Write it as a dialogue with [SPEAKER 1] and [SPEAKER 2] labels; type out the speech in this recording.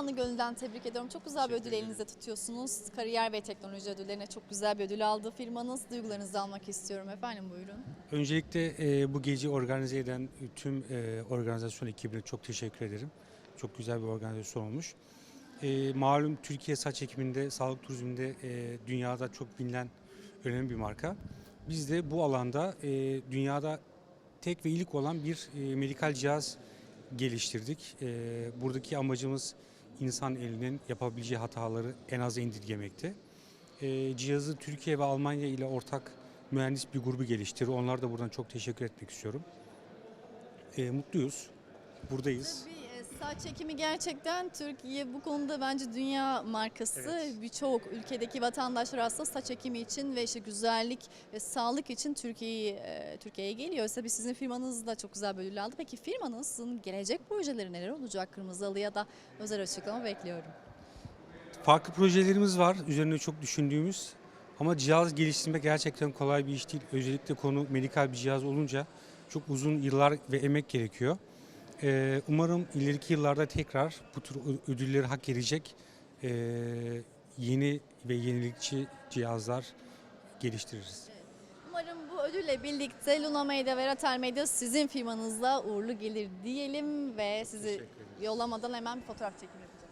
[SPEAKER 1] canı gönülden tebrik ediyorum. Çok güzel bir ödül elinizde tutuyorsunuz. Kariyer ve teknoloji ödüllerine çok güzel bir ödül aldı firmanız. Duygularınızı almak istiyorum efendim buyurun.
[SPEAKER 2] Öncelikle e, bu gece organize eden tüm e, organizasyon ekibine çok teşekkür ederim. Çok güzel bir organizasyon olmuş. E, malum Türkiye saç ekiminde, sağlık turizminde e, dünyada çok bilinen önemli bir marka. Biz de bu alanda e, dünyada tek ve ilk olan bir e, medikal cihaz geliştirdik. E, buradaki amacımız insan elinin yapabileceği hataları en aza indirgemekte. E, cihazı Türkiye ve Almanya ile ortak mühendis bir grubu geliştirdi. Onlara da buradan çok teşekkür etmek istiyorum. E, mutluyuz. Buradayız.
[SPEAKER 1] Tabii saç ekimi gerçekten Türkiye bu konuda bence dünya markası.
[SPEAKER 2] Evet.
[SPEAKER 1] Birçok ülkedeki vatandaşlar aslında saç ekimi için ve işte güzellik ve sağlık için Türkiye'yi e, Türkiye'ye geliyor. Tabii sizin firmanız da çok güzel ödül aldı. Peki firmanızın gelecek projeleri neler olacak? Kırmızı Halı'ya da özel açıklama bekliyorum.
[SPEAKER 2] Farklı projelerimiz var. Üzerine çok düşündüğümüz. Ama cihaz geliştirmek gerçekten kolay bir iş değil. Özellikle konu medikal bir cihaz olunca çok uzun yıllar ve emek gerekiyor. E, umarım ileriki yıllarda tekrar bu tür ödülleri hak edecek e, yeni ve yenilikçi cihazlar geliştiririz.
[SPEAKER 1] Umarım bu ödülle birlikte Luna Medya ve Ratel Medya sizin firmanızla uğurlu gelir diyelim ve sizi yollamadan hemen bir fotoğraf çekimi yapacağız.